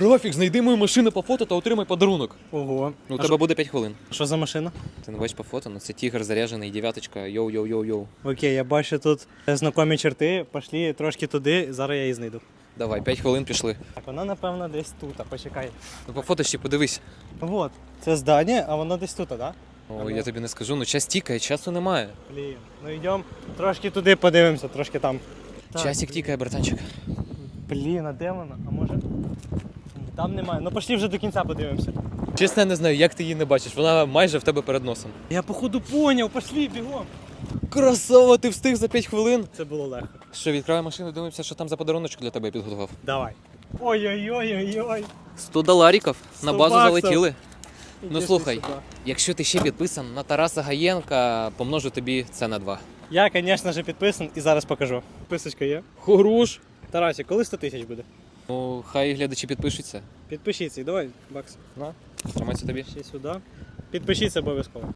Рафік, знайди мою машину по фото та отримай подарунок. Ого. Ну, у А тебе буде 5 хвилин. що- за машина? Ти не бачиш по фото, ну це тігр заряджений, дев'яточка, йоу-йоу-йоу-йоу. Окей, я бачу тут знакомі черти. Пошлі трошки туди, зараз я її знайду. Давай, 5 хвилин пішли. Так, вона напевно десь тут, а почекай. Ну по фото ще подивись. Вот. Це здання, а воно десь тут, так? Да? О, я тобі не скажу, ну час тікає, часу немає. Блін. Ну йдемо трошки туди подивимося, трошки там. Так, Часик тікає, братанчик. Блін, а де вона? А може. Там немає. Ну пошли вже до кінця подивимося. Чесно, я не знаю, як ти її не бачиш. Вона майже в тебе перед носом. Я походу поняв, пошли бігом. Красава, ти встиг за 5 хвилин. Це було легко. Що, відкривай машину, дивимося, що там за подаруночок для тебе я підготував. Давай. Ой-ой-ой-ой-ой. 100 долариків на 100 базу баксів. залетіли. Ну слухай, сюди. якщо ти ще підписан на Тараса Гаєнка, помножу тобі це на 2. Я, звісно ж, підписаний і зараз покажу. Підписочка є. Хорош. Тарасі, коли 100 тисяч буде? Ну, хай глядачі підпишуться. Підпишіться і давай, бакс. На, тримайся тобі. Ще сюди. Підпишіться обов'язково.